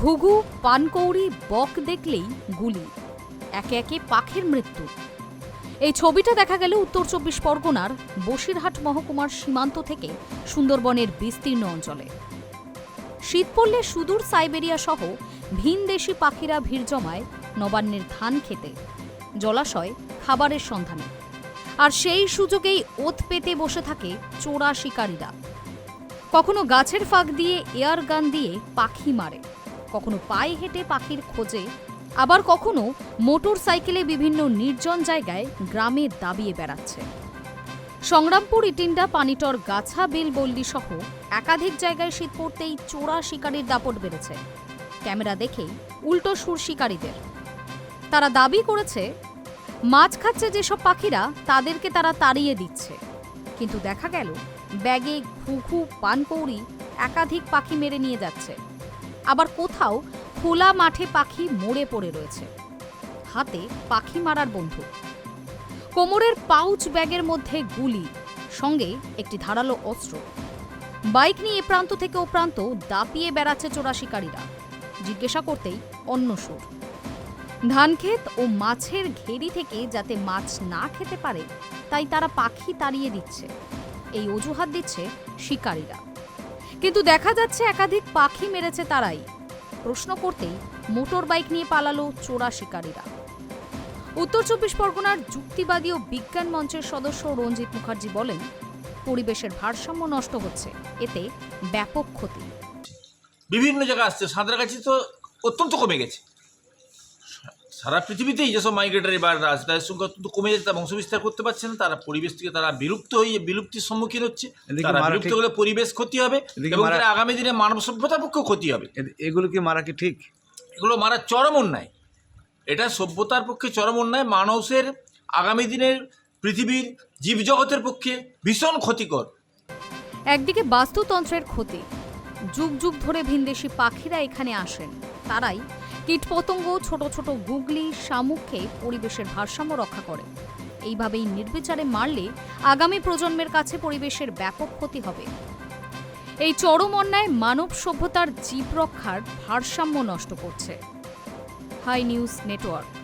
ঘুঘু, পানকৌড়ি, বক দেখলেই গুলি। একে একে পাখির মৃত্যু। এই ছবিটা দেখা গেল উত্তর চব্বিশ পরগনার বসিরহাট মহকুমার সীমান্ত থেকে সুন্দরবনের বিস্তীর্ণ অঞ্চলে। শীত পড়লে সুদূর সাইবেরিয়া সহ ভিনদেশি পাখিরা ভিড় জমায় নবান্নের ধান খেতে, জলাশয় খাবারের সন্ধানে। আর সেই সুযোগেই ওত পেতে বসে থাকে চোরা শিকারীরা। কখনো গাছের ফাঁক দিয়ে এয়ার গান দিয়ে পাখি মারে। কখনো পায়ে হেঁটে পাখির খোঁজে, আবার কখনো মোটর সাইকেলে বিভিন্ন নির্জন জায়গায় গ্রামে দাবিয়ে বেড়াচ্ছে। সংগ্রামপুর, ইটিন্ডা, পানিটর, গাছা, বেলবল্লি সহ একাধিক জায়গায় শীত পড়তেই চোরা শিকারীর দাপট বেড়েছে। ক্যামেরা দেখেই উল্টো সুর শিকারীদের। তারা দাবি করেছে, মাছ খাচ্ছে যেসব পাখিরা, তাদেরকে তারা তাড়িয়ে দিচ্ছে। কিন্তু দেখা গেল, ব্যাগে ঘুঘু, পানকৌড়ি একাধিক পাখি মেরে নিয়ে যাচ্ছে। আবার কোথাও খোলা মাঠে পাখি মরে পড়ে রয়েছে। হাতে পাখি মারার বন্দুক কোমরের পাউচ ব্যাগের মধ্যে গুলি, সঙ্গে একটি ধারালো অস্ত্র। বাইক নিয়ে এ প্রান্ত থেকে ও প্রান্ত দাপিয়ে বেড়াচ্ছে চোরা শিকারীরা জিজ্ঞাসা করতেই অন্য সুর। ধানক্ষেত ও মাছের ঘেরি থেকে যাতে মাছ না খেতে পারে, তাই তারা পাখি তাড়িয়ে দিচ্ছে। এই অজুহাত দিচ্ছে শিকারীরা। কিন্তু দেখা যাচ্ছে একাধিক পাখি মেরেছে তারাই। প্রশ্ন করতেই মোটর বাইক নিয়ে পালালো চোরা শিকারীরা। উত্তর চব্বিশ পরগনার যুক্তিবাদী ও বিজ্ঞান মঞ্চের সদস্য রঞ্জিত মুখার্জি বলেন, পরিবেশের ভারসাম্য নষ্ট হচ্ছে, এতে ব্যাপক ক্ষতি। বিভিন্ন জায়গায় আসছে, সাঁতরাগাছি তো অত্যন্ত কমে গেছে। সারা পৃথিবীতেই যেসব মাইগ্রেটারি বার্ডরা আছে তাদের সংখ্যা অত্যন্ত কমে যাচ্ছে তারা বংশবিস্তার করতে পারছে না তারা পরিবেশ থেকে তারা বিলুপ্ত হয়ে বিলুপ্তির সম্মুখীন হচ্ছে। তারা বিলুপ্ত হলে পরিবেশ ক্ষতি হবে এবং তারা আগামী দিনে মানব সভ্যতার পক্ষেও ক্ষতি হবে। এগুলো কি মারা কি ঠিক? এগুলো মারা চরম অন্যায়। এটা সভ্যতার পক্ষে চরম অন্যায় মানুষের আগামী দিনের পৃথিবীর জীবজগতের পক্ষে ভীষণ ক্ষতিকর। একদিকে বাস্তুতন্ত্রের ক্ষতি। যুগ যুগ ধরে ভিনদেশি পাখিরা এখানে আসেন তারাই কীটপতঙ্গ, ছোট ছোট গুগলি শামুখে পরিবেশের ভারসাম্য রক্ষা করে। এইভাবেই নির্বিচারে মারলে আগামী প্রজন্মের কাছে পরিবেশের ব্যাপক ক্ষতি হবে। এই চরম অন্যায় মানব সভ্যতার জীব রক্ষার ভারসাম্য নষ্ট করছে। High news network.